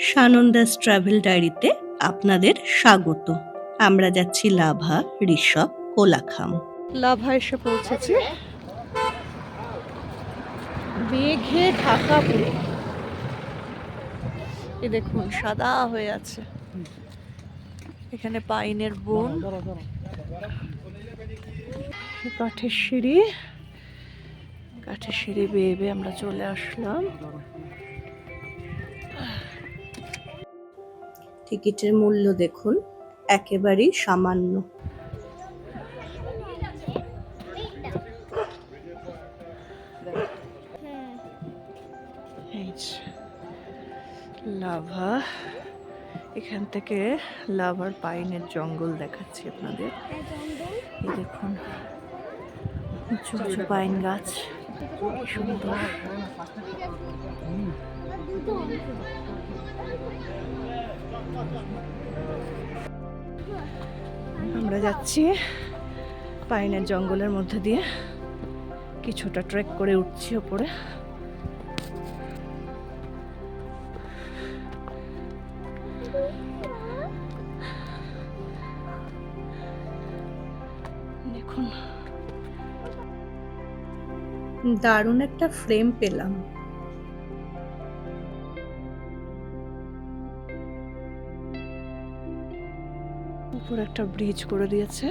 সানন্দাস travel ডায়েরিতে আপনাদের স্বাগত। আমরা যাচ্ছি লাভা, ঋষভ, কোলাখাম। লাভা এসে পৌঁছেছি। মেঘে ঢাকা পুরো। এই দেখুন, সাদা হয়ে আছে। এখানে পাইনের বন। কাঠের সিঁড়ি। কাঠের সিঁড়ি বেয়ে বেয়ে আমরা চলে আসলাম। টিকিটের মূল্য দেখুন, একেবারেই সামান্য। লাভা। এখান থেকে লাভার পাইনের জঙ্গল দেখাচ্ছি আপনাদের। দেখুন, উঁচু উঁচু পাইন গাছ। সুন্দর। আমরা যাচ্ছি পাইনের জঙ্গলের মধ্যে দিয়ে। কিছুটা ট্রেক করে উঠছি ওপরে। দেখুন, দারুণ একটা ফ্রেম পেলাম। উপর একটা ব্রিজ করে দিয়েছে।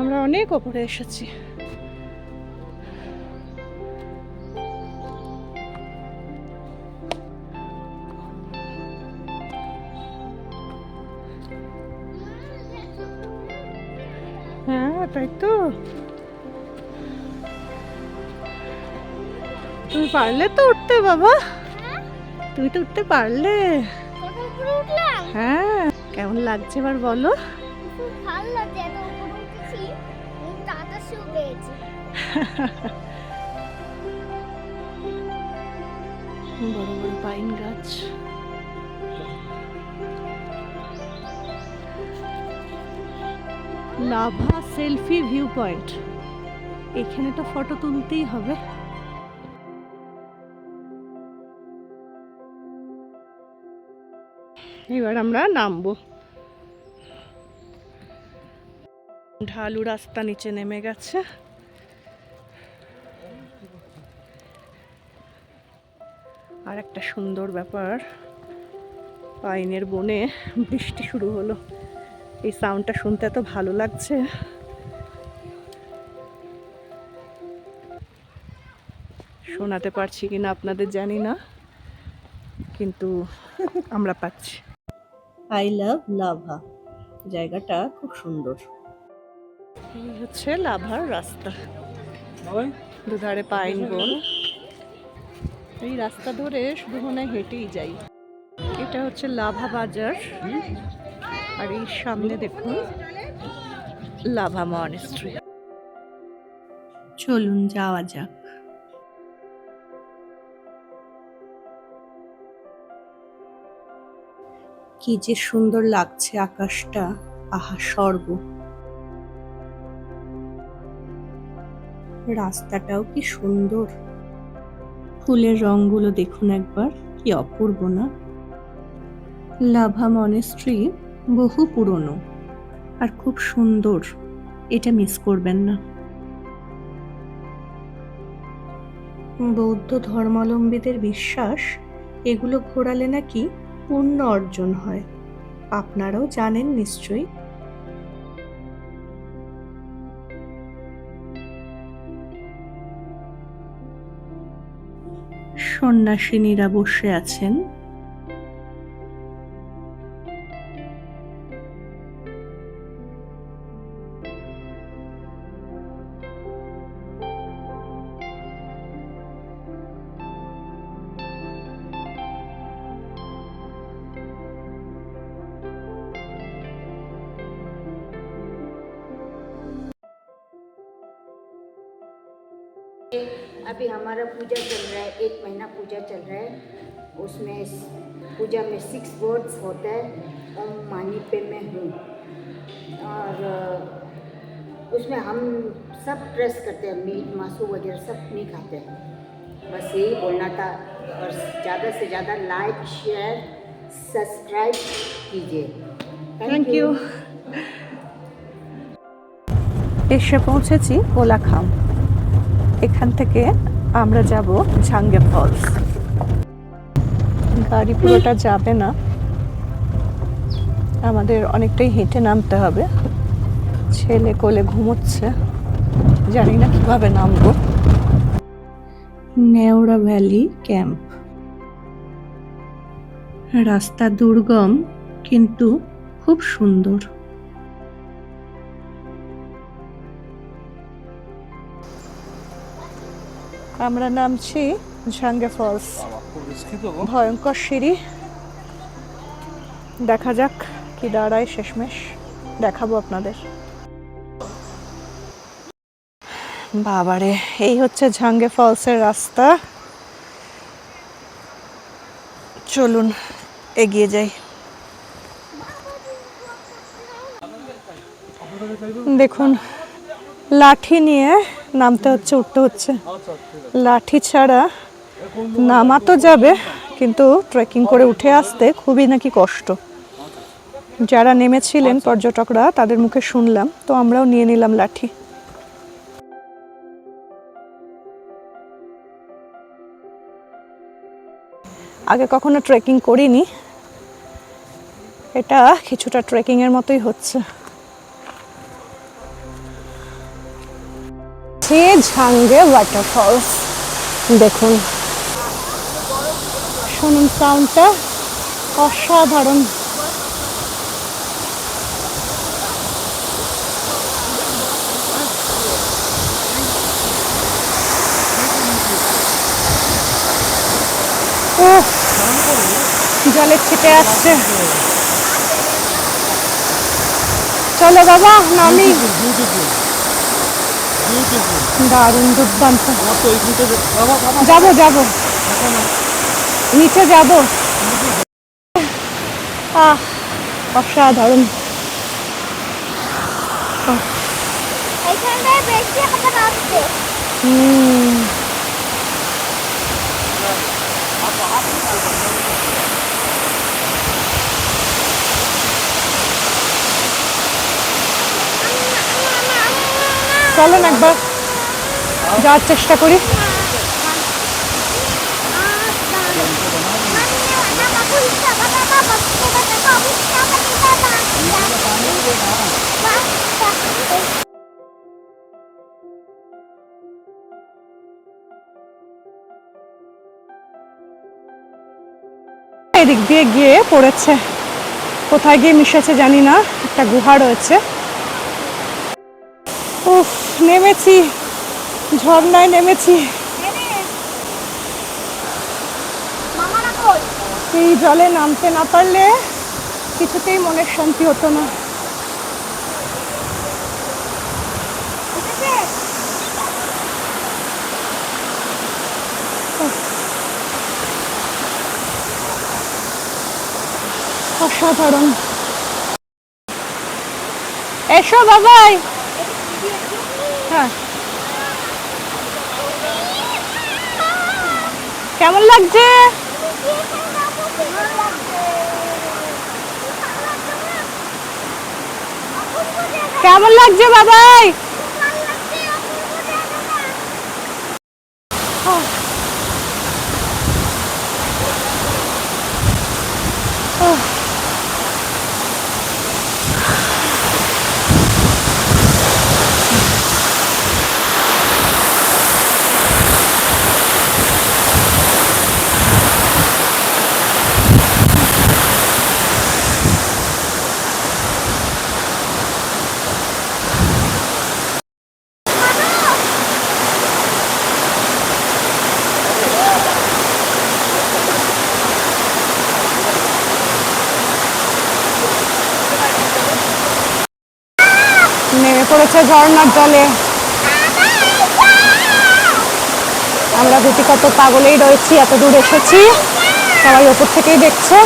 আমরা অনেক ওপরে এসেছি। পারলে তো উঠতে বাবা। তুমি তো উঠতে পারলে। হ্যাঁ কেমন লাগছে এবার বলো। বড় বড় পাইন গাছ। লাভা সেলফি ভিউ পয়েন্ট এখানে তো ফটো তুলতেই হবে। এবার আমরা নামবো। ঢালু রাস্তা নিচে নেমে গেছে। আর একটা সুন্দর ব্যাপার, পাইনের বনে বৃষ্টি শুরু হলো। এই সাউন্ডটা শুনতে এত ভালো লাগছে। শোনাতে পারছি কিনা আপনাদের জানি না, কিন্তু আমরা পাচ্ছি। I love Lava. জায়গাটা খুব সুন্দর। এই হচ্ছে লাভার রাস্তা। দুধারে পাইন বন এই রাস্তা ধরে শুধু মনে হয় হেঁটেই যাই। এটা হচ্ছে লাভা বাজার। আর এই সামনে দেখুন লাভা মনেস্ট্রি। চলুন যাওয়া যাক। কি যে সুন্দর লাগছে আকাশটা। আহা, স্বর্গ। রাস্তাটাও কি সুন্দর। ফুলের রংগুলো দেখুন একবার, কি অপূর্ব না। লাভা মনেস্ট্রি বহু পুরনো আর খুব সুন্দর, এটা মিস করবেন না। বৌদ্ধ ধর্মাবলম্বীদের বিশ্বাস, এগুলো ঘোরালে নাকি পুণ্য অর্জন হয়। আপনারাও জানেন নিশ্চয়ই। সন্ন্যাসিনীরা বসে আছেন। अभी हमारा पूजा चल रहा है एक महीना पूजा चल रहा है उसमें स- पूजा में सिक्स वर्ड्स होता है ओम मानी पे मैं हूँ और अ, उसमें हम सब ट्रेस करते हैं मीट मासू वगैरह सब नहीं खाते हैं बस यही बोलना था और ज़्यादा से ज़्यादा लाइक शेयर सब्सक्राइब कीजिए থ্যাংক ইউ এসে পৌঁছেছি কোলাখাম এখান থেকে আমরা যাব ঝাঙ্গে ফলস। গাড়ি পুরোটা যাবে না। আমাদের অনেকটাই হেঁটে নামতে হবে। ছেলে কোলে ঘুমোচ্ছে। জানি না কীভাবে নামবো। Neora valley camp. রাস্তা দুর্গম, কিন্তু খুব সুন্দর। আমরা নামছি ঝাঙ্গে ফলস। ভয়ঙ্কর সিঁড়ি। দেখা যাক কি দাঁড়ায় শেষমেশ। দেখাবো আপনাদের। বাবারে, এই হচ্ছে ঝাঙ্গে ফলসের রাস্তা। চলুন, এগিয়ে যাই। দেখুন, লাঠি নিয়ে নামতে হচ্ছে, উঠতে হচ্ছে। লাঠি ছাড়া নামা তো যাবে, কিন্তু ট্রেকিং করে উঠে আসতে খুবই নাকি কষ্ট। যারা নেমেছিলেন পর্যটকরা, তাদের মুখে শুনলাম, তো আমরাও নিয়ে নিলাম লাঠি। আগে কখনো ট্রেকিং করিনি, এটা কিছুটা ট্রেকিংয়ের মতোই হচ্ছে। সে ঝাঙ্গে ওয়াটারফলস দেখুন। শুনুন সাউন্ডটা অসাধারণ। উফ, জলের ছিটে আসছে। চলো বাবা নামি। দারুণ দুর্দান্ত। যাব যাব। নিচে যাব। আহ অসাধারণ। হুম। চলেন একবার যাওয়ার চেষ্টা করি। এদিক দিয়ে গিয়ে পড়েছে। কোথায় গিয়ে মিশেছে জানি না, একটা গুহা রয়েছে। নেমেছি, ঝর্ণায় নেমেছি। এই জলে নামতে না পারলে কিছুতেই মনের শান্তি হতো না। অসাধারণ। এসো বাবাই। হ্যাঁ। কেমন লাগছে? কেমন লাগছে বাবাই আহ। আহ। নেমে পড়েছে ঝর্ণার জলে। আমরা দুটি কত পাগলেই রয়েছি এত দূর এসেছি। সবাই ওপর থেকেই দেখছে।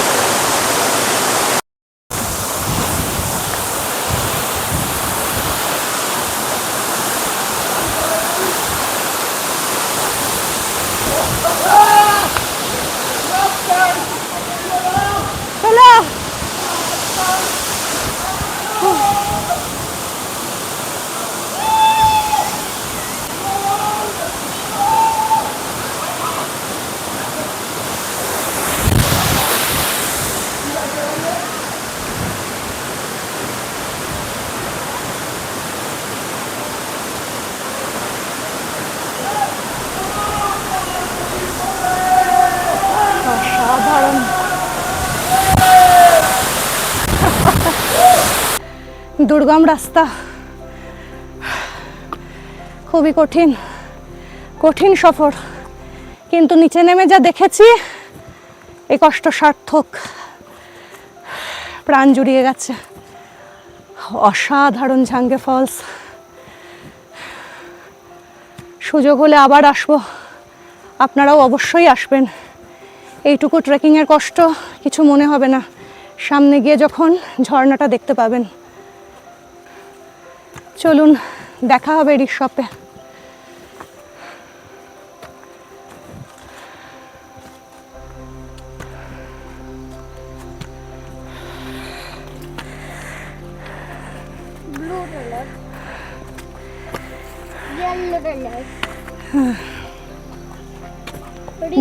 দুর্গম রাস্তা। খুবই কঠিন কঠিন সফর। কিন্তু নিচে নেমে যা দেখেছি, এই কষ্ট সার্থক। প্রাণ জুড়িয়ে গেছে। অসাধারণ ঝাঙ্গে ফলস। সুযোগ হলে আবার আসব। আপনারাও অবশ্যই আসবেন। এইটুকু ট্রেকিংয়ের কষ্ট কিছু মনে হবে না। সামনে গিয়ে যখন ঝর্ণাটা দেখতে পাবেন। চলুন, দেখা হবে রিক্সপে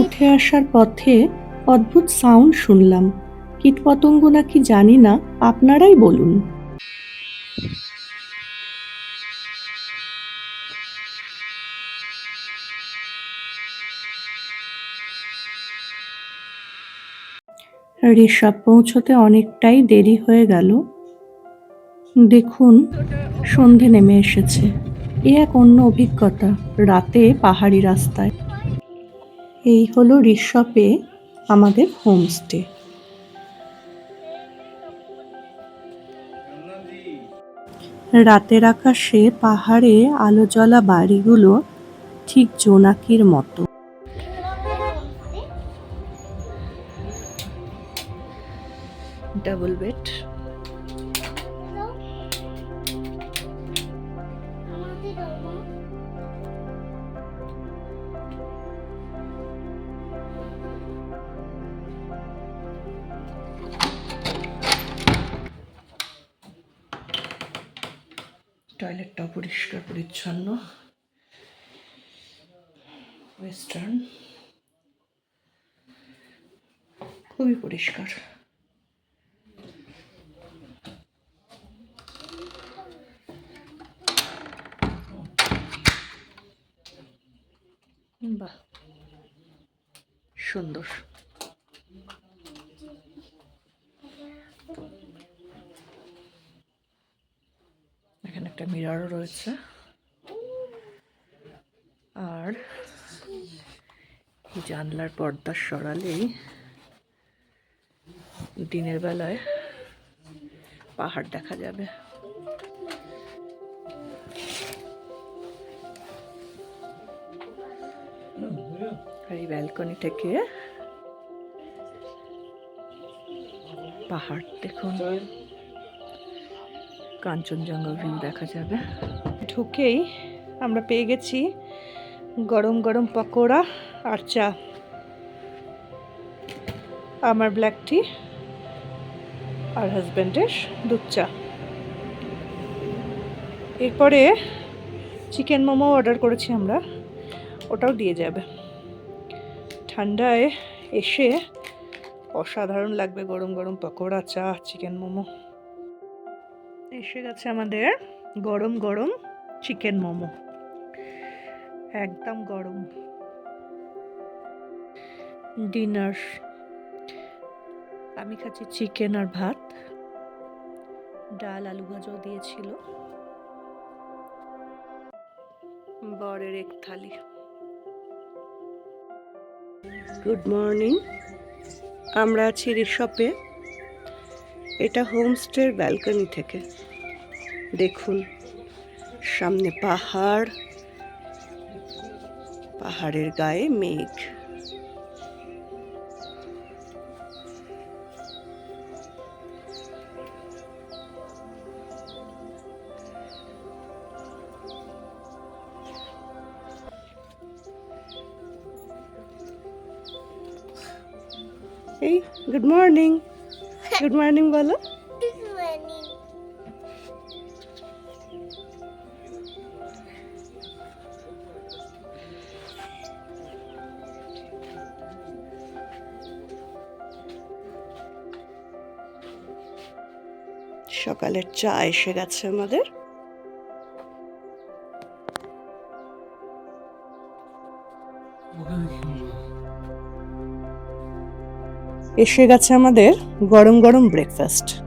উঠে আসার পথে অদ্ভুত সাউন্ড শুনলাম। কীটপতঙ্গ নাকি জানি না, আপনারাই বলুন। ঋষভ পৌঁছতে অনেকটাই দেরি হয়ে গেল। দেখুন, সন্ধে নেমে এসেছে। এ এক অন্য অভিজ্ঞতা, রাতে পাহাড়ি রাস্তায়। এই হলো ঋষপে আমাদের হোমস্টে। রাতের আকাশে পাহাড়ে আলো জ্বলা বাড়িগুলো ঠিক জোনাকির মতো। Double bed. টয়লেটটাও পরিষ্কার পরিচ্ছন্ন। ওয়েস্টার্ন খুবই পরিষ্কার বাহ সুন্দর। এখানে একটা মিররও রয়েছে। আর জানলার পর্দা সরালেই দিনের বেলায় পাহাড় দেখা যাবে। এই ব্যালকনি থেকে পাহাড় দেখুন। কাঞ্চনজঙ্ঘা ভিউ দেখা যাবে। ঢুকেই আমরা পেয়ে গেছি গরম গরম পকোড়া আর চা। আমার ব্ল্যাক টি আর হাজব্যান্ডের দুধ চা। এরপরে চিকেন মোমো অর্ডার করেছি আমরা। ওটাও দিয়ে যাবে। ঠান্ডায় এসে অসাধারণ লাগবে গরম গরম পকোড়া, চা চিকেন মোমো। এসে গেছে আমাদের গরম গরম চিকেন মোমো। একদম গরম। ডিনার আমি খাচ্ছি চিকেন আর ভাত। ডাল, আলু ভাজাও দিয়েছিল। বরের এক থালি। গুড মর্নিং আমরা আছি রিসপে। এটা হোমস্টের ব্যালকনি থেকে। দেখুন, সামনে পাহাড়, পাহাড়ের গায়ে মেঘ। এই গুড মর্নিং গুড মর্নিং বলো. সকালের চা এসে গেছে আমাদের এসে গেছে আমাদের গরম গরম ব্রেকফাস্ট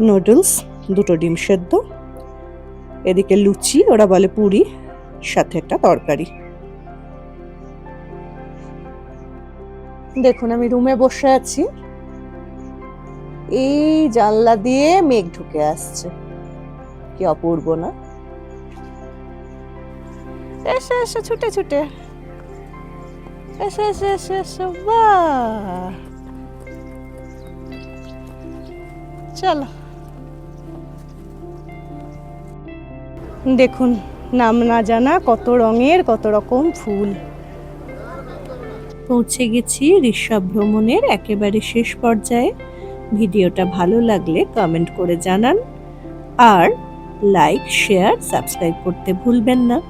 নুডলস দুটো ডিম সেদ্ধ, এদিকে লুচি, ওরা বলে পুরি, সাথে একটা তরকারি। দেখুন, আমি রুমে বসে আছি। এই জানলা দিয়ে মেঘ ঢুকে আসছে। কি অপূর্ব, না? এসো এসো, ছুটে ছুটে। এসো এসো এসো এসো চলো। দেখুন, নাম না জানা কত রঙের, কত রকম ফুল। পৌঁছে গেছি ঋষভ ভ্রমণের একেবারে শেষ পর্যায়ে। ভিডিওটা ভালো লাগলে কমেন্ট করে জানান। আর লাইক শেয়ার সাবস্ক্রাইব করতে ভুলবেন না।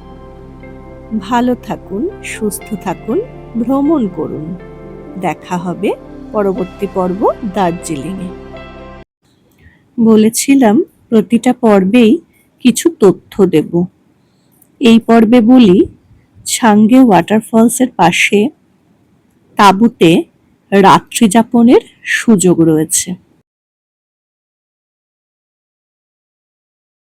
ভালো থাকুন, সুস্থ থাকুন, ভ্রমণ করুন। দেখা হবে পরবর্তী পর্ব দার্জিলিংয়ে। বলেছিলাম, প্রতিটা পর্বেই কিছু তথ্য দেব। এই পর্বে বলি, ছাঙ্গে ওয়াটারফলসের পাশে তাঁবুতে রাত্রিযাপনের সুযোগ রয়েছে।